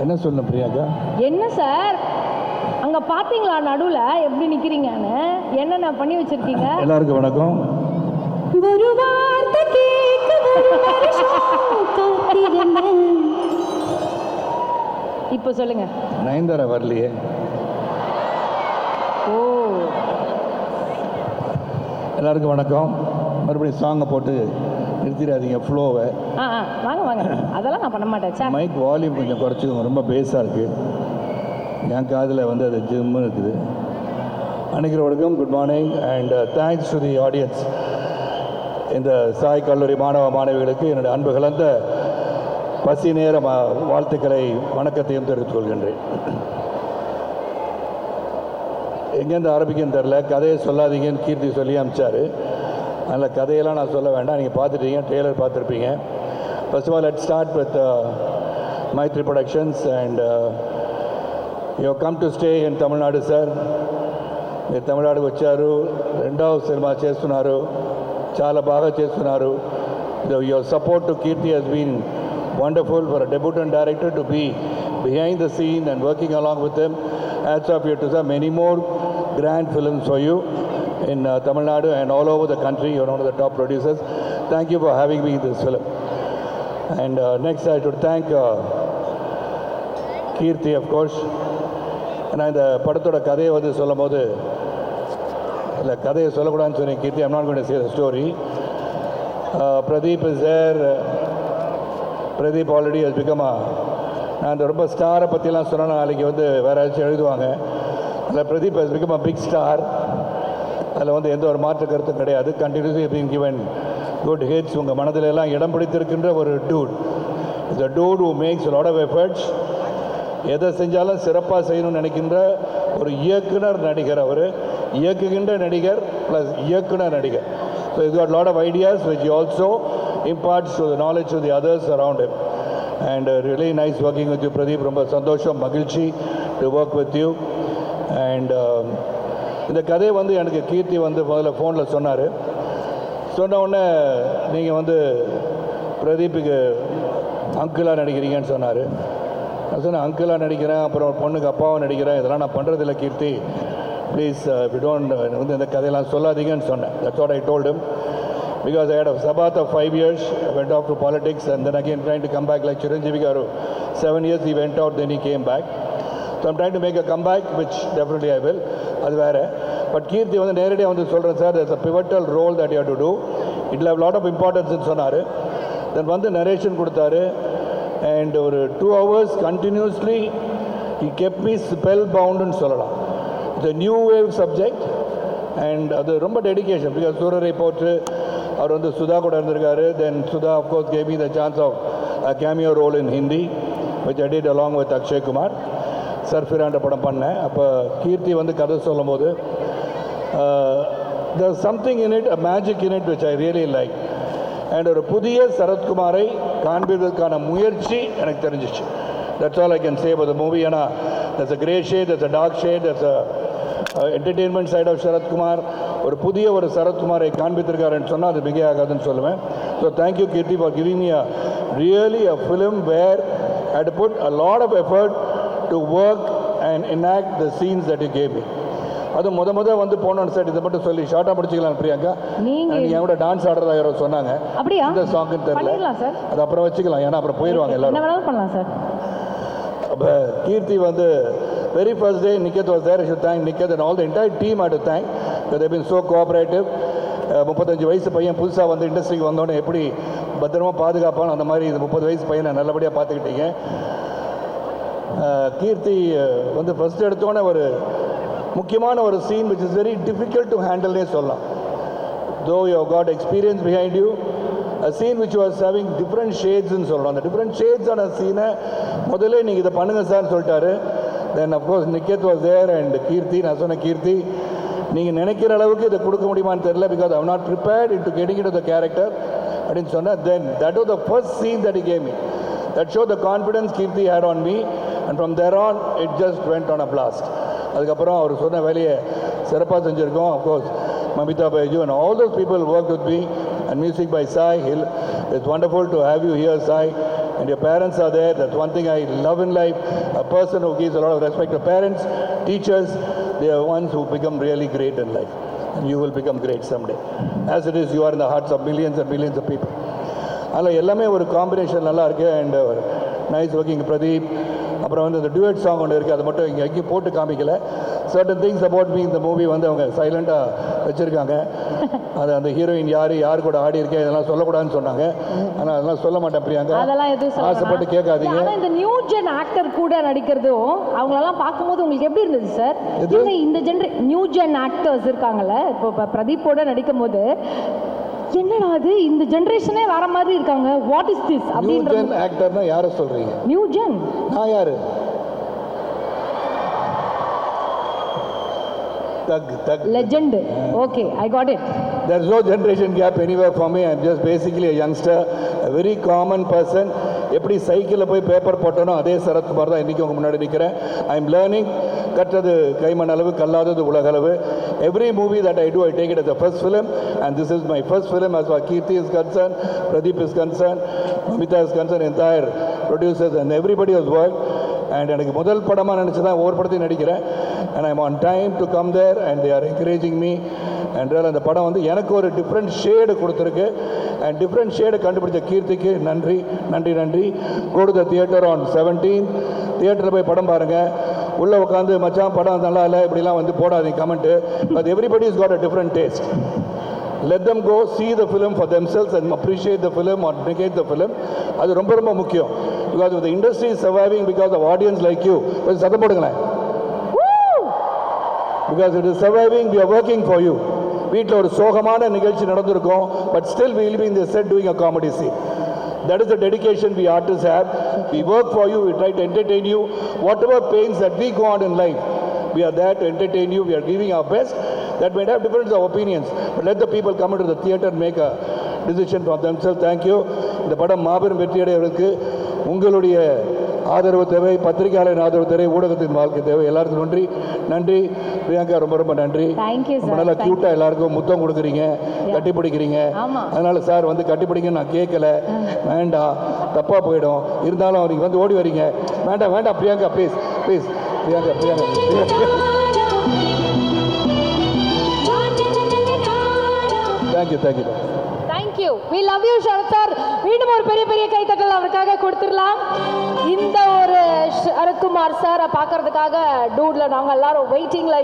என்ன சொல்லணும் பிரியாக்கா என்ன சார்? அங்க பாத்தீங்களா நடுவுல? எப்படி நிக்கிறீங்கன்னு? என்னென்ன பண்ணி வச்சிருக்கீங்க? எல்லாருக்கும் வணக்கம். ஒரு வார்த்தை கேட்க ஒரு வருஷம் காத்திருந்தேன். இப்போ சொல்லுங்க. நயன்தாரா வரலையே? ஓ. எல்லாருக்கும் வணக்கம். மறுபடியும் சாங்கை போட்டு நிறுத்திடாதீங்க ஃப்ளோவை ஆ ஆ வாங்க வாங்க. அதெல்லாம் நான் பண்ண மாட்டேன். சார் மைக் வால்யூம் கொஞ்சம் குறைச்சிக்கோங்க ரொம்ப பேஸாக இருக்குது என் காதில் வந்து அது ஜிம்மு இருக்குது. அனைவருக்கும் good morning and thanks to the audience இந்த சாய் கல்லூரி மாணவ மாணவிகளுக்கு என்னுடைய அன்பு கலந்த பசி நேர வாழ்த்துக்களை வணக்கத்தையும் தெரிவித்துக் கொள்கின்றேன். எங்கேருந்து ஆரம்பிக்குன்னு தெரில கதையை சொல்லாதீங்கன்னு கீர்த்தி சொல்லி அமிச்சாரு. அதில் கதையெல்லாம் நான் சொல்ல வேண்டாம் நீங்கள் பார்த்துட்டீங்க ட்ரெய்லர் பார்த்துருப்பீங்க first of all let start with Maithri productions and you come to stay in Tamil Nadu sir మీరు తమిళనాడుకు వచ్చారు రెండవ సినిమా చేస్తున్నారు చాలా బాగా చేస్తున్నారు your support to Keerthi he's been wonderful for debutant director to be behind the scene and working along with them ads of you to some many more grand films for you in uh, Tamil Nadu and all over the country. You're one of the top producers. Thank you for having me in this film. And uh, next, I should thank uh, Keerthi of course நான் இந்த படத்தோட கதையை வந்து சொல்லும் போது இல்லை கதையை சொல்லக்கூடாதுன்னு சொன்னேன் Keerthi I'm not going to say the story. Uh, Pradeep is there Pradeep already has become a நான் இந்த ரொம்ப ஸ்டாரை பற்றிலாம் சொன்னால் நாளைக்கு வந்து வேற ஏதாச்சும் எழுதுவாங்க அதில் Pradeep has become a big star அதில் வந்து எந்த ஒரு மாற்று கருத்தும் கிடையாது. Continuously being given good hits உங்கள் மனதில் எல்லாம் இடம் பிடித்திருக்கின்ற ஒரு டூட் இந்த dude who makes lot of efforts எதை செஞ்சாலும் சிறப்பாக செய்யணும்னு நினைக்கின்ற ஒரு இயக்குனர் நடிகர் அவர். இயக்குகின்ற நடிகர் ப்ளஸ் இயக்குனர் நடிகர். ஸோ இது got lot of ideas which also imparts to knowledge to the others around others and really nice working with you Pradeep ரொம்ப சந்தோஷம் மகிழ்ச்சி to work with you and இந்த கதையை வந்து எனக்கு கீர்த்தி வந்து முதல்ல ஃபோனில் சொன்னார். சொன்ன உடனே நீங்கள் வந்து பிரதீப்புக்கு அங்கிளாக நடிக்கிறீங்கன்னு சொன்னார். நான் சொன்னேன் அங்கிளாக நடிக்கிறேன் அப்புறம் பொண்ணுக்கு அப்பாவும் நடிக்கிறேன் இதெல்லாம் நான் பண்ணுறதில்ல கீர்த்தி. ப்ளீஸ் வி டோன்ட் வந்து இந்த கதையெல்லாம் சொல்லாதீங்கன்னு சொன்னேன். That's what I told because I had had sabbatical of five years went off to politics and then again trying to come back like Chiranjeevi like seven years he went out then he came back so back. To make a to make which definitely I will அது வேறு. But கீர்த்தி வந்து நேரடியாக வந்து சொல்கிறேன் sir there's a pivotal role that you to do do. Lot of இம்பார்ட்டன்ஸ்னு சொன்னார். Then வந்து narration கொடுத்தாரு. And ஒரு two hours continuously he kept me spell பவுண்டுன்னு சொல்லலாம். It's new wave subject and அது ரொம்ப டெடிகேஷன் பிகாஸ் சூரரை போட்டு அவர் வந்து சுதா கூட இருந்திருக்காரு. Then Sudha of course gave the chance of cameo role in Hindi which added along with Akshay Kumar சர்ஃபிரான்ற படம் பண்ணேன் அப்போ கீர்த்தி வந்து கதை சொல்லும் போது the something in it a magic in it which I really like and ஒரு புதிய சரத்குமாரை காண்பிப்பதற்கான முயற்சி எனக்கு தெரிஞ்சிச்சு. That's all I can save the movie ஏன்னா that's a grey shade that's a dark shade that's a entertainment side of Sarathkumar. ஒரு புதிய ஒரு சரத்குமாரை காண்பித்திருக்காருன்னு சொன்னால் அது மிகையாகாதுன்னு சொல்லுவேன். So thank you Keerthi for giving me a really a film where at put a lot of effort to work and enact the scenes that you me. அது முத முத வந்து போனோன்னு சார் இதை மட்டும் சொல்லி ஷார்ட்டாக முடிச்சிக்கலாம் பிரியாக்கா நீங்க- என் கூட டான்ஸ் ஆடுறதா யாரோ சொன்னாங்க. அப்படியா? இந்த சாங்குன்னு தெரியல. அது அப்புறம் வச்சுக்கலாம். ஏன்னா அப்புறம் போயிடுவாங்க எல்லாரும். பண்ணலாம் சார் அப்போ கீர்த்தி வந்து very first day Nikhath was there should thank Nikhath and all the entire team and thank they been so cooperative முப்பத்தஞ்சு வயசு பையன் புதுசாக வந்து இண்டஸ்ட்ரிக்கு வந்தோடனே எப்படி பத்திரமா பாதுகாப்பான அந்த மாதிரி இந்த முப்பது வயசு பையனை நல்லபடியாக பார்த்துக்கிட்டீங்க. கீர்த்தி வந்து ஃபஸ்ட் எடுத்தோன்னே ஒரு முக்கியமான ஒரு scene which is very difficult to ஹேண்டில்னே சொல்லலாம். Though you got experience behind you a scene which was having different ஷேட்ஸ்னு சொல்கிறோம் அந்த டிஃப்ரெண்ட் ஷேட்ஸான சீனை முதல்ல நீங்கள் இதை பண்ணுங்கள் சார்னு சொல்லிட்டாரு. Then of course Niketh was there and Keerthi நான் சொன்ன கீர்த்தி நீங்கள் நினைக்கிற அளவுக்கு இதை கொடுக்க முடியுமான்னு தெரியல because I'm not prepared it to getting it the character அப்படின்னு சொன்னேன் then that was the first scene that he came that show the confidence Keerthi had on me and from there on it just went on a blast அதுக்கப்புறம் அவர் சொன்ன வேலையை சிறப்பாக செஞ்சுருக்கோம் of course Mamitha Baiju and all those people work with me and music by Sai hill it's wonderful to have you here Sai and your parents are there that's one thing I love in life a person who gives a lot respect to parents teachers they're ones who become really great in life and you will become great someday. As it is, you are in the hearts of millions and millions of people. அதில் எல்லாமே ஒரு combination நல்லா இருக்குது and nice working Pradeep அப்புறம் வந்து இந்த duet song ஒன்று இருக்குது அது மட்டும் இங்கே எங்கேயும் போட்டு காமிக்கல. சர்டன் திங்ஸ் அபவுட் மீ இந்த மூவி வந்து அவங்க சைலண்ட்டாக வச்சுருக்காங்க. அது அந்த ஹீரோயின் யார் யார் கூட ஆடி இருக்கேன் இதெல்லாம் சொல்லக்கூடாதுன்னு சொன்னாங்க. ஆனால் அதெல்லாம் சொல்ல மாட்டேன் பிரியாங்க. அதெல்லாம் எதுவும் ஆசைப்பட்டு. கேட்காதீங்க. இந்த நியூ ஜென் ஆக்டர் கூட நடிக்கிறதும் அவங்களெல்லாம் பார்க்கும்போது உங்களுக்கு எப்படி இருந்தது சார்? ஏங்க இந்த ஜென்ரே நியூ ஜென் ஆக்டர்ஸ் இருக்காங்கல்ல இப்போ பிரதீப்போட நடிக்கும் போது என்னடா அது இந்த ஜென்ரேஷனே வேற மாதிரி இருக்காங்க. வாட் இஸ் திஸ் அப்படின்ற ஜென் ஆக்டர்னா யாரை சொல்கிறீங்க நியூ ஜென் நான் யாரு? Thug thug legend okay I got it There's no generation gap anywhere for me. I'm just basically a youngster, a very common person. எப்படி சைக்கிளில் போய் பேப்பர் போட்டனோ அதே சரத்குமார் தான் இன்றைக்கி உங்க முன்னாடி நிற்கிறேன் ஐ எம் லேர்னிங் கற்றது கைமண் அளவு கல்லாதது உலகளவு every movie that I do I take it as a first film and this is my first film as far Keerthi is concern Pradeep is concern Mamitha is concern entire producers and everybody has work and எனக்கு முதல் படமாக நினச்சி தான் ஒவ்வொரு படத்தையும் நடிக்கிறேன். And I'm on time to come there and they are encouraging me என்றால் அந்த படம் வந்து எனக்கு ஒரு டிஃப்ரெண்ட் ஷேடு கொடுத்துருக்கு. அண்ட் டிஃப்ரெண்ட் ஷேடு கண்டுபிடிச்ச கீர்த்திக்கு நன்றி நன்றி நன்றி. Go to theatre on seventeen தியேட்டரில் போய் படம் பாருங்கள் உள்ளே உட்காந்து மச்சான் படம் நல்லா இல்லை இப்படிலாம் வந்து போடாதீங்க comment but everybody is got a different taste let them go see the film for themselves and appreciate the film or negate the film அது ரொம்ப ரொம்ப முக்கியம் because the industry is surviving because of audience like you கொஞ்சம் சத்தம் போடுங்களேன் because it is surviving we are working for you வீட்டில் ஒரு சோகமான நிகழ்ச்சி நடந்திருக்கும் பட் ஸ்டில் வில் பி இந்த set doing a comedy see that is the dedication we artist have we work for you we try to entertain you whatever pains that we go on in life we are there to entertain you we are giving our best that may have difference of opinions but let the people come into the theater and make a decision for themselves thank you இந்த படம் மாபெரும் வெற்றியடைவதற்கு உங்களுடைய ஆதரவு தேவை பத்திரிகையாளரின் ஆதரவு தேவை ஊடகத்தின் வாழ்க்கை தேவை. எல்லாருக்கும் நன்றி. நன்றி. பிரியங்கா ரொம்ப ரொம்ப நன்றி. ரொம்ப. நல்லா க்யூட்டாக எல்லாருக்கும் முத்தம் கொடுக்குறீங்க. கட்டி பிடிக்கிறீங்க. அதனால சார் வந்து கட்டி பிடிங்கன்னு நான் கேட்கல வேண்டாம் தப்பாக போயிடும். இருந்தாலும் நீங்கள் வந்து ஓடி வரீங்க. வேண்டாம் வேண்டாம் Priyanka please please Priyanka Priyanka thank you thank you thank you we love you Sarath sir மீண்டும் ஒரு பெரிய பெரிய கைத்தட்டல் அவருக்காக கொடுத்துடலாம். இந்த ஒரு சரத்குமார் சாரை பார்க்கறதுக்காக டூட்ல நாங்கள் எல்லாரும் வெயிட்டிங்ல